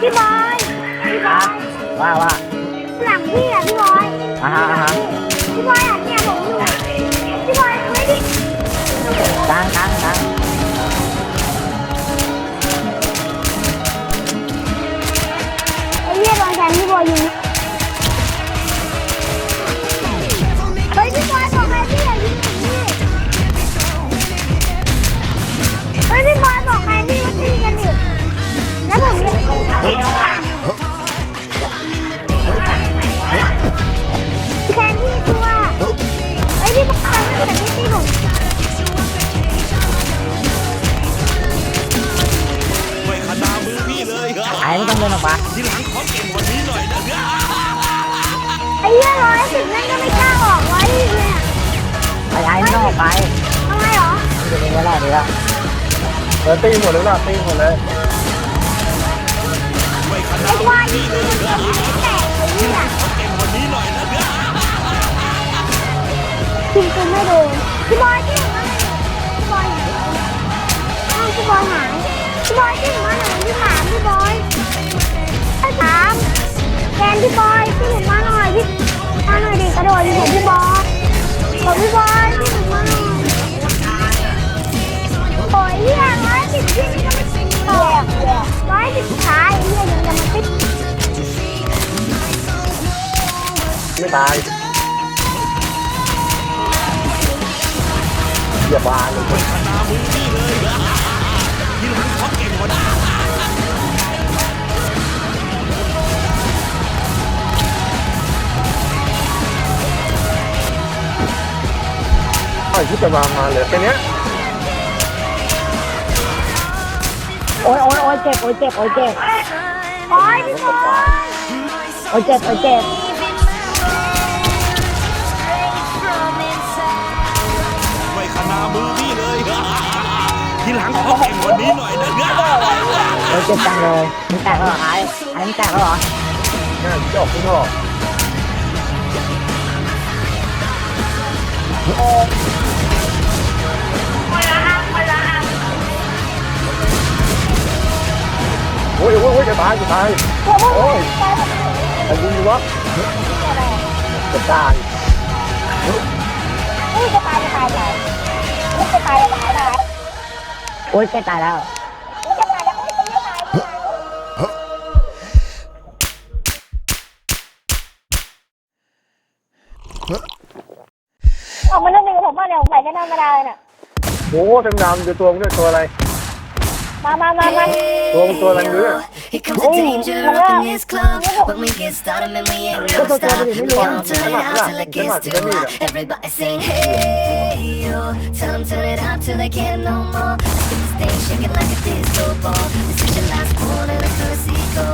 พี่บอยพี่บอะอยว่าว่าหลังพี่อะพี่บอยอ่าฮะอ่าฮะพี่บอยอะเนี่ยผมอยู่พี่บอยไม่ดิกลางกลางกลางไอ้เหี้ยโดนแทนพี่บอยยิ เดินออกมาทีหลังขอเก่งกว่านี้หน่อยนะไอ้เหี้ยร้อยสิบนั่นก็ไม่กล้าออกร้อยสิบเนี่ยไอ้ไอ้ไม่ต้องออกไปทำไมหรอจะเองก็ได้ดีแล้วเออตีหมดเลยล่ะตีหมดเลยไม่ขนาไอ้ควายยิงมันจะไม่แตกไอ้เหี้ยขอเก่งกว่านี้หน่อยนะยิงกูไม่โดนพี่บอยที่หนูมาพี่บอยอ้าวพี่บอยหายพี่บอยที่หนูมาห นพี่บอยที่หนูมาหน่อยพี่มาหน่อยดิกระโดดอยู่พี่บอยบอกพี่บอยที่หนูมาหน่อยโอ้ยเหี้ยร้อยสิบที่นี่ก็ไม่ถึงแย่แย่ร้อยสิบท้ายเหี้ยยังจะมาติดไม่ตายอย่าบานเลย ไอ้ที่จะมามาเหลือแค่เนี้ยโอ้ยโอ้ยโอ้ยเจ็บโอ้ยเจ็บโอ้ยเจ็บโอ้ยพี่บอยโอ้ยเจ็บโอ้ยเจ็บไม่ขนามือพี่เลย ทีหลังขอเก่งกว่านี้หน่อยนะโอ้ยเจ็บจังเลยมึงแตกแล้วเหรอไอ้ไอ้มึงแตกแล้วเหรอง่ายที่ออกข้างนอกโอ้ ยโอ้ยโอ้ยจะตายจะตายโอ้ยไอ้ยิงวะจะตายเฮ้ยจะตายจะตายจะตายจะตายจะตายจะตายโอ้ยใกล้ตายแล้วจะตายแล้วไม่ตายออกมาเรื่องหนึ่งผมว่าเนี่ยผมใส่แค่ธรรมดาเลยน่ะโอ้ดำดำๆดูตัวมันด้วยตัวอะไร มามามามา ตัวมันตัวอะไรไม่รู้เนี่ย Here comes the danger up in this club. When we get started, man, we ain't gonna stop. We gon' turn it out till it gets too hot. Everybody sing, hey, yo. Tell 'em turn it out till they can't no more. Let's get this thing shaking like a disco ball. This is your last one and a courtesy call.